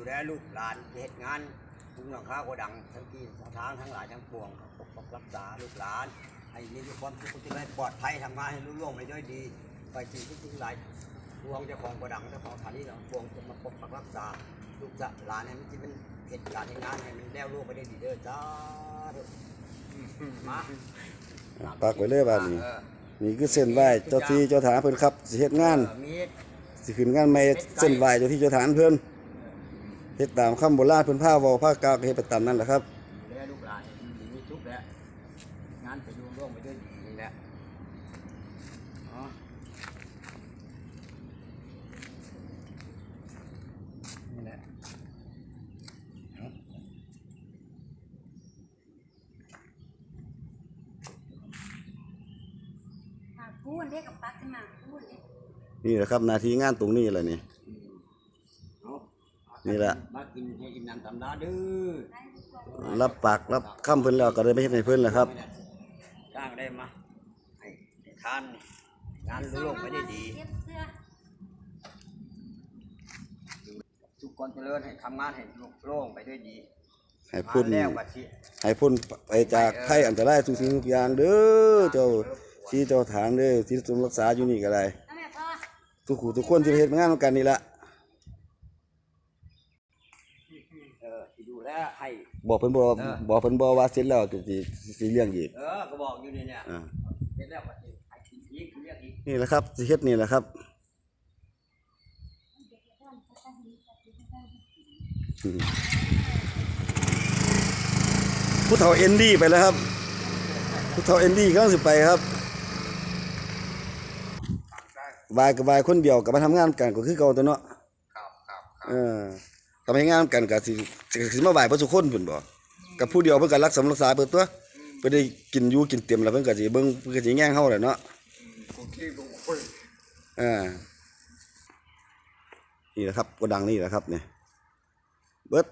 ดูแลลูกหลานเหตุงานทุกหลังคาโกดังทั้งที่ทางทั้งหลายทั้งปวงปกปักรักษาลูกหลานให้มีความสุขที่ให้ปลอดภัยทำงานให้รุ่งเรืองไปด้วยดี ไปสิ่งที่ทั้งหลายพวงเจ้าของโกดังเจ้าของสถานีเราพวงจะมาปกปักรักษาลูกหลานให้มันที่มันเหตุการณ์ในงานให้มันแล้วลูกไปได้ดีเด้อจ้าธุมาปักไว้เลยบาดนี้เออนี่คือเส้นไหว้เจ้าที่เจ้าทางเพิ่นครับสิเฮ็ดงานเออมีดสิขึ้นงานใหม่เส้นไหว้เจ้าที่เจ้าทางเพิ่น เฮ็ดตามคำโบราณเพิ่นพาเว้าพากล่าวก็เฮ็ดไปตามนั้นแหละครับดูแลลูกหลานให้มีทุกข์แล้วงานจะดูร่วงไปด้วยดีนี่แหละอ๋อนี่แหละอ่าพูดเรียกกับปักขึ้นมาพูดเลยนี่แหละครับหน้าที่งานตรงนี้แหละนี่ เอานี่แหละ มากิ นให้อิ่มน้ำตำลาเด้อรับปากรับคำเพิ่นแล้วก็ได้ไปเฮ็ดให้เพิ่นแหละครับจ้างได้มาให้ให้ทานงานรุ่งไปได้ดีเก็บเสื้อทุกคนเจริญให้ทำงานให้โล่งไปด้วยดีให้พุ่นมาแล้วก็สิให้พุ่นไปจากภัยอันตรายทุกสิ่งทุกอย่างเด้อเจ้าที่เจ้าทางเด้อที่ทรงรักษาอยู่นี่ก็ได้แล้วแม่พ่อทุกผู้ทุกคนที่ไปเฮ็ดงานนำกันนี่ละ เออสิดู แลให้ บอกเพิ่นบ่เออ บอกเพิ่นบ่ว่าเสร็จแล้วก็สิสิเลี้ยงอีกเออก็บอกอยู่นี่เนี่ยอ่าเสร็จแล้วก็สิให้กินอีกเรียกอีกนี่แหละครับสิเฮ็ดนี่แหละครับอืมผู้เฒ่าเอ็นดี้ไปแล้วครับ ผู้เฒ่าเอ็นดี้กำลังสิไปครับวายกับวายคนเดียวกับมาทำงานกันก็คือเก่าตัวเนาะครับครับครับเออ กับมาทำงานกันก็สิสิมาบ่ายเพิ่นสุคนเพิ่นบ่กับผู้เดียวเพิ่นก็รักษารักษาเพิ่นตัวเพิ่นได้กินอยู่กินเต็มแล้วเพิ่นก็สิเบิ่งเพิ่นก็สิแย่งเฮาแหละเนาะกูขี้กูคนอ่านี่แหละครับกระดังนี่แหละครับเนี่ยเบิด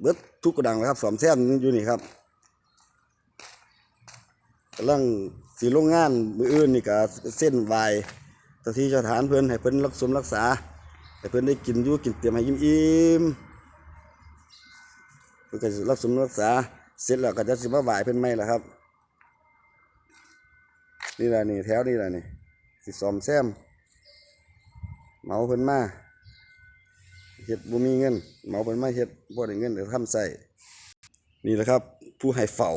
เบิดทุกกระดังนะครับสอมแซมอยู่นี่ครับกำลังสีโรงงานมืออื่นนี่ก็เส้นวายเจ้าที่เจ้าฐานเพิ่นให้เพิ่นรักสมรักษาให้ เพิ่นได้กินอยู่กินเตรียมให้อิ่มอิ่มๆเพิ่นก็รักสมรักษาเสร็จแล้วก็จะสิมาไหวเพิ่นไหมล่ะครับ นี่แหละนี่แถวนี่แหละนี่สิซ่อมแซมเหมาเพิ่นมาเฮ็ดบ่มีเงินเหมาเพิ่นมาเฮ็ดบ่ได้เงินเดี๋ยวทำใส่นี่แหละครับ ผู้ให้เฝ้า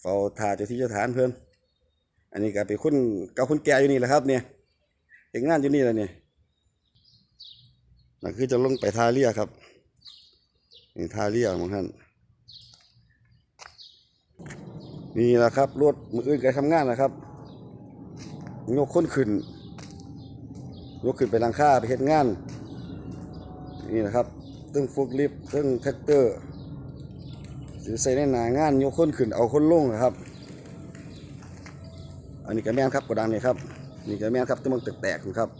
เฝ้าทาเจ้าที่เจ้าฐานเพิ่นอันนี้ก็เป็นคนเก่าคนแก่อยู่นี่แหละครับเนี่ย เฮ็ดงานอยู่นี่แหละเนี่ยนั่นคือจะลงไปทาเรือครับ นี่ทาเรือของท่านนี่แหละครับรถมืออื่นก็ทำงานนะครับยกคนขึ้นยกขึ้นไปลังค่าไปเฮ็ดงาน นี่นะครับตึ้งฟุกลิฟต์ตึ้งแท็กเตอร์สิใส่ในหนางานยกคนขึ้นเอาคนลงนะครับ อันนี้ก็แม่นครับกระดังนี่ครับ นี่ก็แม่นครับที่มันตึกแตกครับ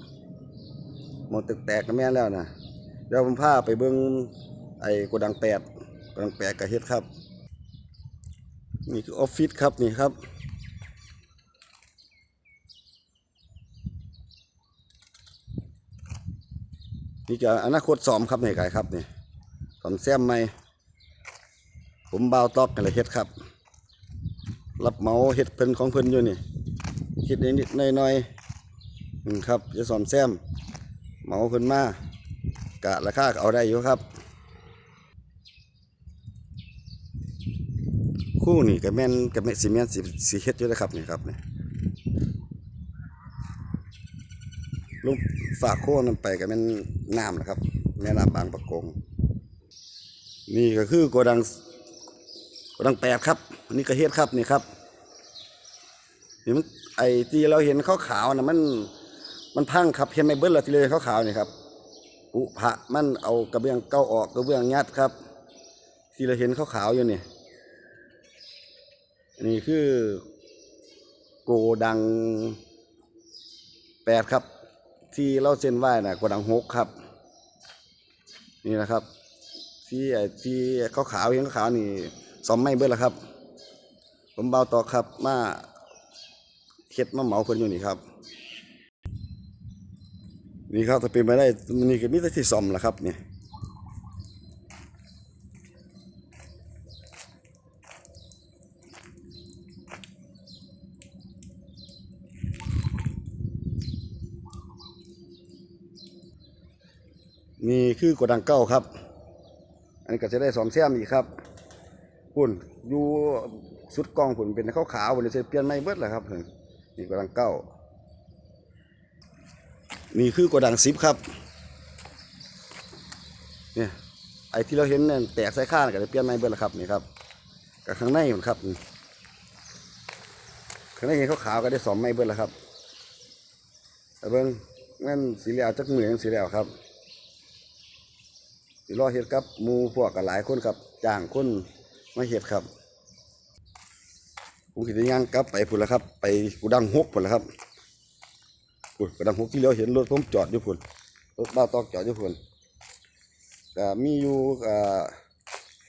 มันตึกแตกก็แม่นแล้วนะเดี๋ยวผมพาไปเบิ่งไอ้กดังแปดกดังแปดก็เฮ็ดครับ นี่คือออฟฟิศครับนี่ครับนี่ก็อนาคตสอมครับนี่ไก่ครับนี่สอมแซมไหมผมเบาตอกกันเลยเฮ็ดครับ รับเมาเฮ็ดเพิ่นของเพิ่นอยู่นี่เฮ็ดนิดๆหน่อยๆ อืมครับจะสอมแซมเหมาเพิ่นมากะราคาก็เอาได้อยู่ครับ คู่นี่ก็แม่นก็แม่นสิแม่นสิสิเฮ็ดอยู่นะครับนี่ครับนี่ลูกฝากโค่นนไปก็เป็นน้ำนะครับแม่น้ำบางประกง นี่ก็คือโกดังโกดังแปดครับนนี้ก็เฮ็ดครับนี่ครับนี่มันไอ้ที่เราเห็นขาวๆนะมัน มันพังครับเห็นไหมเบิ้ลเราที่เลยขาวๆนี่ครับปุพะมันเอากระเบื้องเก้าออกกระเบื้องยัดครับ ที่เราเห็นขาวๆอยู่นี่นี่คือโกดังแปดครับ ที่เราเส้นไหว้น่ะกดังหกครับ นี่นะครับ ที่ที่ขาวขาวๆเห็นขาวๆนี่ซ่อมไม่เบิดแล้วครับ ผมเบาต่อครับมาเข็ดมาเหมาเพิ่นอยู่นี่ครับ นี่ครับถ้าเป็นไปได้นี่ก็มีแต่ที่ซ่อมล่ะครับเนี่ยนี่คือกดังเก้าครับ อันนี้ก็จะได้สอมแซมอีกครับคุณอยู่สุดกองคุณเป็นขาวขาวๆบนจะเปลี่ยนไม่เบิดแหละครับนี่กดังเก้า นี่คือโกดังสิบครับเนี่ยไอ้ที่เราเห็นเนี่ยแตกใส่ข้างก็จะเปลี่ยนไม่เบิดแหละครับนี่ครับกับข้างในมันครับข้างในเห็นขาวขาวๆก็ได้สอมไม่เบิดแล้วครับแต่เบิ่งงั้นสีเหลืองจักมือยังสีเหลืองครับสิรอเฮ็ดกับหมูพวกกันหลายคนครับจ้างคนมาเฮ็ดครับผมสิดย่างกลับไปพุ่นละครับ ไปกูดังหกพุ่นละครับ พุ่นกูดังหกที่เราเห็นรถผมจอดอยู่พุ่นรถบ้าตอกจอดอยู่พุ่นก็มีอยู่อ่า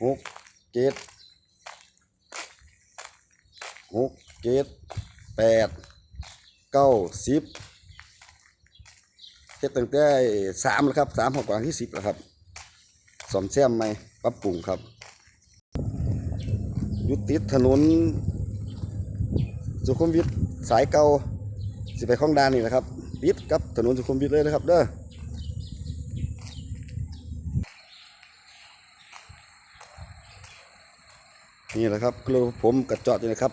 หกเจ็ดหกเจ็ดแปดเก้าสิบเฮ็ดตั้งแต่สามแล้วครับสามหกกว่าที่สิบแล้วครับสอมแซมไหมปรับปรุงครับยุติดถนนสุขุมวิทสายเก่าสิไปคลองดานนี่แหละครับ ติดกับถนนสุขุมวิทเลยนะครับเด้อนี่แหละครับคือผมกับจอดอยู่นะครับ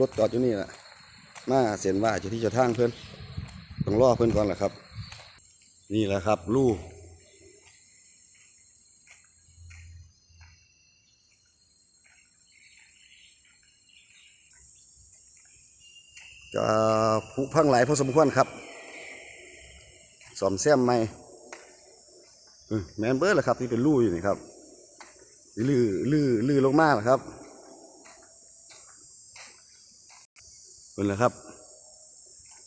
รถจอดอยู่นี่แหละมาเสียนว่าจะที่จะทางเพื่อนต้องรอเพื่อนก่อนแหละครับ นี่แหละครับ ลูกก็ผุพังหลายพอสมควรครับ สอมแซมใหม่แมนเบิร์ดแหละครับที่เป็นรูอยู่นี่ครับลื่อลื่อลื่อลงมาแหละครับเป็นแหละครับ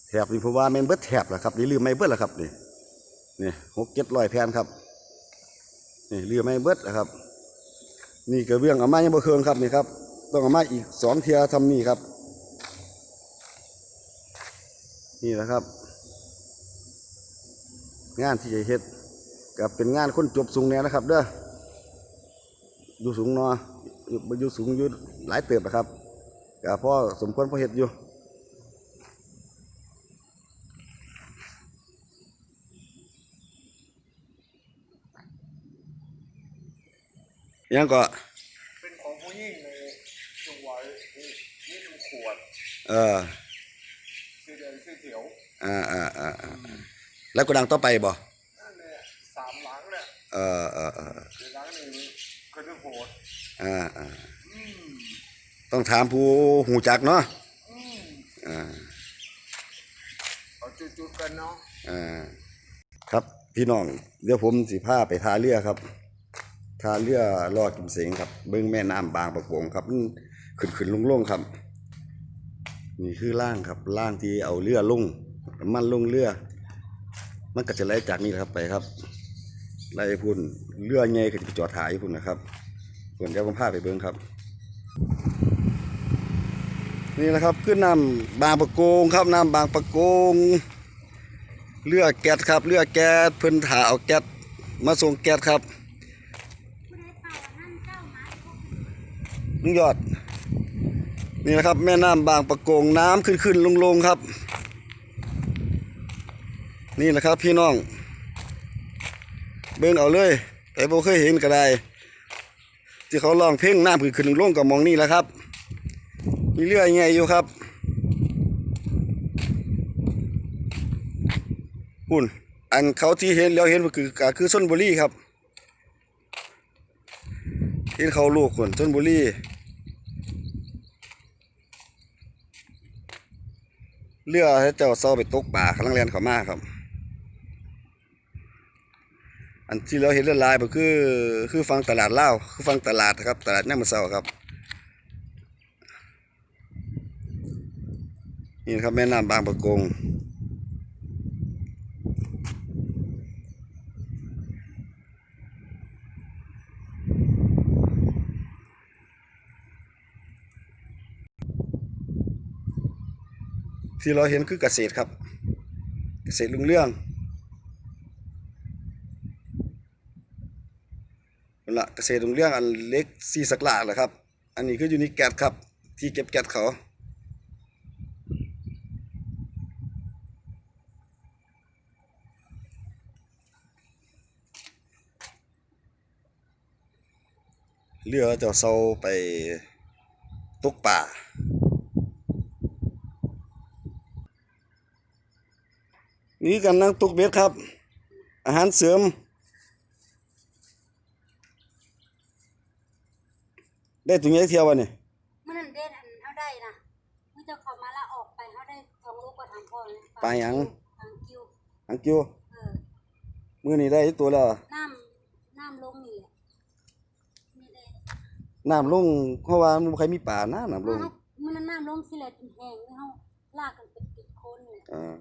แถบนี่ผมว่าแมนเบิร์ดแถบแหละครับนี่ลือไม่เบิร์ดแหละครับนี่นี่หกเจ็ดร้อยแผ่นครับนี่ลือไม่เบิร์ดแหละครับ นี่กระเบื้องเอามายังบ่เคืองครับนี่ครับต้องเอามาอีกสองเทียทำนี่ครับ นี่แหละครับ งานที่จะเฮ็ดกับเป็นงานคนจบสูงแน่นะครับ เด้ออยู่สูงเนออยู่อยู่สูงอยู่หลายเติบนะครับกับพ่อสมควรพ่อเฮ็ดอยู่ยังก็เป็นของผู้หญิงเลยจุงไว้นี่นี่เป็นขวด เออสีแดงสีเขียว อ่าอ่าอ่าอ่า แล้วก็ดังต่อไปบ่นั่นแหละสามหลังเนี่ยเออเออเออในหลังหนึ่งก็จะโหดอ่าอ่าต้องถามผู้หูจักเนาะอ่าเอาจุดๆกันเนาะอ่าครับพี่น้องเดี๋ยวผมสิพาไปทาเรือครับทาเรือรอกิมเสงครับเบิ้งแม่น้ำบางประกงครับมันขึ้นขึ้นลงลงครับนี่คือล่างครับล่างที่เอาเรือลงน้ำมันลงเรือ มันก็จะไหลจากนี่ครับไปครับไหลพุ่นเรือใหญ่ก็จะไปจอดถ่ายพุ่นนะครับส่วนเดี๋ยวผมพาไปเบิ้งครับ นี่แหละครับขึ้นน้ำบางประกงครับน้ำบางประกงเรือแก๊สครับเรือแก๊สเพิ่นถาเอาแก๊สมาส่งแก๊สครับผู้ใดเป่าอันนั่นเจ้าหมาพวกลุงยอดนี่นะครับ แม่น้ำบางประกงน้ำขึ้นขึ้นลงลงครับ นี่แหละครับพี่น้อง เบิ่งเอาเลย แต่บ่เคยเห็นก็ได้ ที่เขาร้องเพลงน้ำขึ้นขึ้นลงลงก็มองนี่แหละครับ มีเรือใหญ่อยู่ครับหุ่นอันเขาที่เห็นแล้วเห็นก็คือก็คือชนบุรีครับ เห็นเขาลูกคนชนบุรีเรือให้เจ้าเซาไปตกป่ากำลังเรียนเขามาครับ อันที่เราเห็นลายก็คือ คือฟังตลาดเล่าคือฟังตลาดครับ ตลาดน้ำมันเซาครับ นี่ครับแม่น้ำบางประกงที่เราเห็นคือเกษตรครับ เกษตรรุ่งเรื่อง นั่นละเก ษตรรุ่งเรื่องอันเล็กซีสักหลาแหละครับ อันนี้คืออยู่ในแก๊สครับ ที่เก็บแก๊สเขาเรือจะเซาไปตกป่า นี่กันนั่งตกเบ็ดครับ อาหารเสริม ได้ถุงยักเที่ยววะนี่มันนั่นเด่นอันเฮาได้นะเมื่อเจ้าเข้ามาแล้วออกไปเฮาได้ทองลูกกว่าทางพ่อเลยปลาหยังทางคิวอังกิ้วเออมือนี่ได้ตัวแล้วน้ำน้ำลงนี่แหละนี่ได้น้ำลงเพราะว่ามันบ่ใครมีป่านะน้ำลงเฮามันน้ำลงสิแหละจนแห้งนี่เฮาลากกันเป็นติดโคนนี่แหละอ่า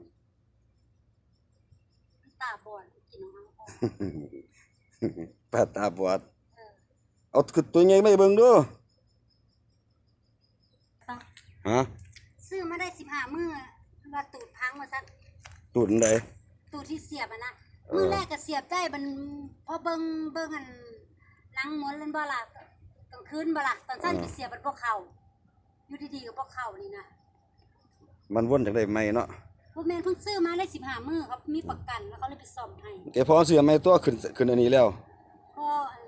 ตาบอดกินของเฮาพอปลาตาบอด เออเอาคือตัวใหญ่ไม่เบิ่งดูไปฮะซื้อมาได้15มื้อว่าตูดพังว่าซั่นตุ่นใดตูดที่เสียบอะนะเออมื้อแรกก็เสียบได้มันพอเบิ่งเบิ่งอันหลังม้วนมันบ่ล่ะกลางคืนบ่ล่ะตอนเช้าไปเสียบมันบ่เข้าอยู่ดีๆก็บ่เข้านี่นะมันวนจากได้ไหมเนาะพวกแม่นเพิ่งซื้อมาได้15มื้อครับมีประกันแล้วเขาเลยไปซ่อมให้แกพอเสือไม่ตัวขึ้นขึ้นอันนี้แล้วเ